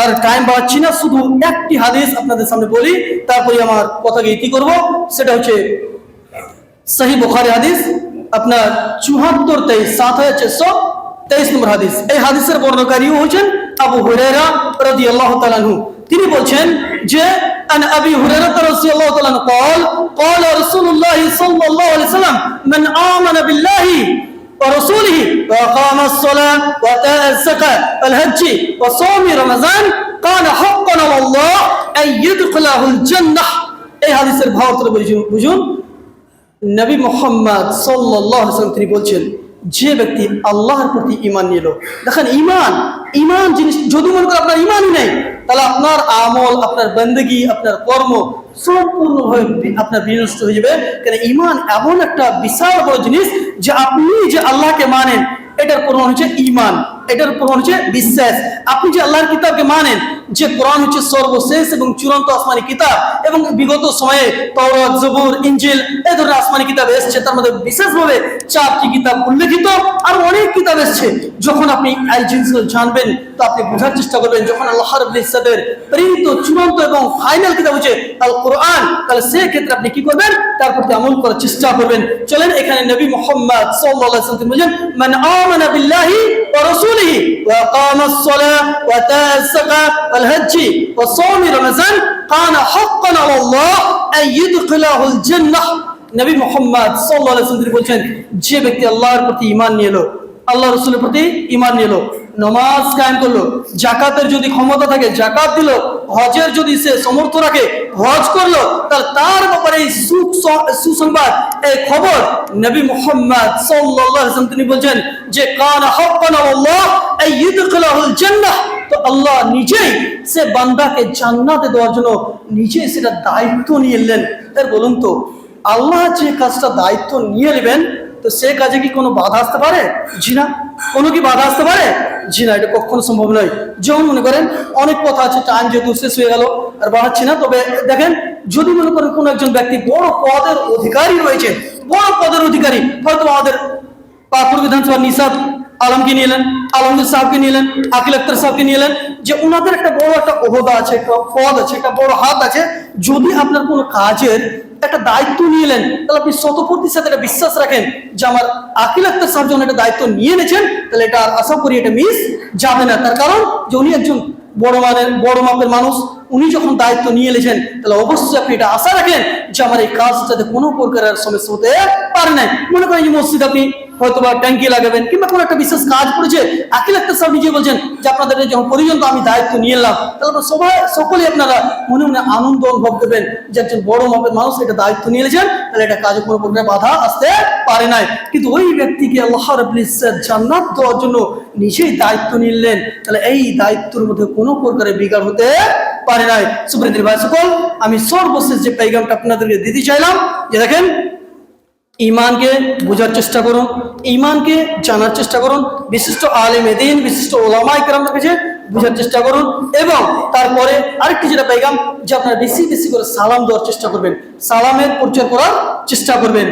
আর time বাড়াচ্ছি না শুধু একটি হাদিস আপনাদের সামনে বলি তারপরে আমার কথাকে ইতি করব সেটা হচ্ছে সহি বুখারি হাদিস আপনার চুহাত্তর তেইশ সাত হাজার চারশো তেইশ নম্বর হাদিস এই হাদিসের বর্ণকারীও হচ্ছেন আবু হুরেরা রাদি আল্লাহ তালানহু তিনি বলছেন যে عن ابي هريره رضي الله تعالى عنه قال قال رسول الله صلى الله عليه وسلم من امن بالله ورسوله وأقام الصلاة وآتى الزكاة والحج وصوم رمضان كان حقا على الله أن يدخله الجنة এই হাদিসের ভাবার্থ বুঝুন বুঝুন নবী মোহাম্মদ সাল্লাল্লাহু আলাইহি ওয়াসাল্লাম তিনি বলছেন যে ব্যক্তি আল্লাহর প্রতি ঈমান নিল দেখেন ঈমান ঈমান জিনিস যদি মনে করেন আপনার ঈমানই নেই তাহলে আপনার আমল, আপনার বন্দেগি, আপনার কর্ম সম্পূর্ণভাবে আপনার বিনষ্ট হয়ে যাবে। কেন ইমান এমন একটা বিশাল বড় জিনিস যে আপনি যে আল্লাহকে মানেন, এটার প্রমাণ হচ্ছে ইমান এটার প্রমাণ হচ্ছে বিশ্বাস। আপনি যে আল্লাহর কিতাবকে মানেন যে কোরআন হচ্ছে সর্বশেষ এবং চূড়ান্ত আসমানি কিতাব এবং বিগত সময়ে তওরাত, জবুর, ইনজিল এই ধরনের আসমানি কিতাব এসেছে। তার মধ্যে বিশেষভাবে চারটি কিতাব উল্লেখিত আর অনেক কিতাব এসেছে। যখন আপনি এই জিনিসগুলো জানবেন, তো আপনি বোঝার চেষ্টা করবেন, যখন আল্লাহ রাব্বুল ইজ্জাতের প্রেরিত, চূড়ান্ত এবং ফাইনাল কিতাব হচ্ছে আল কোরআন, তাহলে সেই ক্ষেত্রে আপনি কি করবেন? তার প্রতি আমল করার চেষ্টা করবেন। চলেন, এখানে নবী মোহাম্মদ আলাইহি ওয়াসাল্লাম তিনি আমানা বিল্লাহি ওয়া রাসূলিহি ওয়া আকামাস সালাহ ওয়া আতাআস ওয়া সাওম রমাজান কানা হাক্কান আলা আল্লাহ আন ইদখিলাহুল জান্নাহ। নবী মোহাম্মদ সাল্লাল্লাহু আলাইহি বলছেন, যে ব্যক্তি আল্লাহর প্রতি ঈমান নিয়ে এলো, আল্লাহ রসুলের প্রতি ইমান নিল নমাজ কায়েম করল জাকাতের যদি ক্ষমতা থাকে জাকাত দিল, হজের যদি সে সমর্থ রাখে, হজ করল, তাহলে তার ব্যাপারে এই সুসংবাদ, এই খবর নবী মোহাম্মদ ওয়াসাল্লাম তিনি বলছেন, যে কান হক হাক্কান আল্লাহ এই ইদখিলাহুল জান্নাহ। আল্লাহ নিজেই সে বান্দাকে জান্নাতে দেওয়ার জন্য নিজেই সেটা দায়িত্ব নিয়ে এলেন তার বলুন তো, আল্লাহ যে কাজটা দায়িত্ব নিয়ে নেবেন, তো সে কাজে কি কোনো বাধা আসতে পারে? জি না কোনো কি বাধা আসতে পারে? জি না এটা কখনো সম্ভব নয়। যেমন মনে করেন, অনেক কথা আছে, টাইম যেহেতু শেষ হয়ে গেল, আর বাড়াচ্ছি না, তবে দেখেন, যদি মনে করেন কোনো একজন ব্যক্তি বড় পদের অধিকারী রয়েছে, বড় পদের অধিকারী, হয়তো আমাদের পাকুর বিধানসভা নিষাদ আলমকে নিয়ে আলমগীর সাহেবকে নিয়ে এলেন আকিল আক্তার সাহেবকে নিলেন, যে ওনাদের একটা বড় একটা ওহদা আছে, একটা পদ আছে, একটা বড় হাত আছে। যদি আপনার কোনো কাজের একটা দায়িত্ব নিয়ে এলেন তাহলে আপনি শত প্রতিশত একটা বিশ্বাস রাখেন যে আমার আকিল আক্তার সাহেব যখন একটা দায়িত্ব নিয়ে নিয়েছেন, তাহলে এটা আর আশা করি এটা মিস যাবে না। তার কারণ যে উনি একজন বড় মানের, বড় মাপের মানুষ, উনি যখন দায়িত্ব নিয়ে এলেছেন তাহলে অবশ্যই আপনি এটা আশা রাখেন যে আমার এই কাজটাতে কোনো প্রকারের সমস্যা হতে পারে না। মনে করেন যে মসজিদ আপনি হয়তো বা ট্যাঙ্কি লাগাবেন কিংবা কোনো একটা বিশেষ কাজ করেছে, আকিল একটা সাহেব নিজে বলছেন যে আপনাদের যখন পর্যন্ত আমি দায়িত্ব নিয়ে এলাম, তাহলে সবাই, সকলেই আপনারা মনে মনে আনন্দ অনুভব করবেন যে একজন বড় মাপের মানুষ এটা দায়িত্ব নিয়ে এলেছেন, তাহলে এটা কাজে কোনো প্রকারের বাধা আসতে পারে নাই। কিন্তু ওই ব্যক্তিকে আল্লাহ ইজ্জাত জান্নাত দেওয়ার জন্য নিজেই দায়িত্ব নিলেন, তাহলে এই দায়িত্বের মধ্যে কোনো প্রকারের বিকার হতে পারে নাই। ভাই সকল, আমি সর্বশেষ যে পেগামটা আপনাদেরকে দিতে চাইলাম, যে দেখেন ইমানকে বোঝার চেষ্টা করুন ইমানকে জানার চেষ্টা করুন, বিশিষ্ট আলেম দিন, বিশিষ্ট ওলামা ইকরামদের কাছে বোঝার চেষ্টা করুন এবং তারপরে আরেকটি যেটা পেগাম যে আপনারা বেশি বেশি করে সালাম দেওয়ার চেষ্টা করবেন, সালামের পরিচয় করার চেষ্টা করবেন।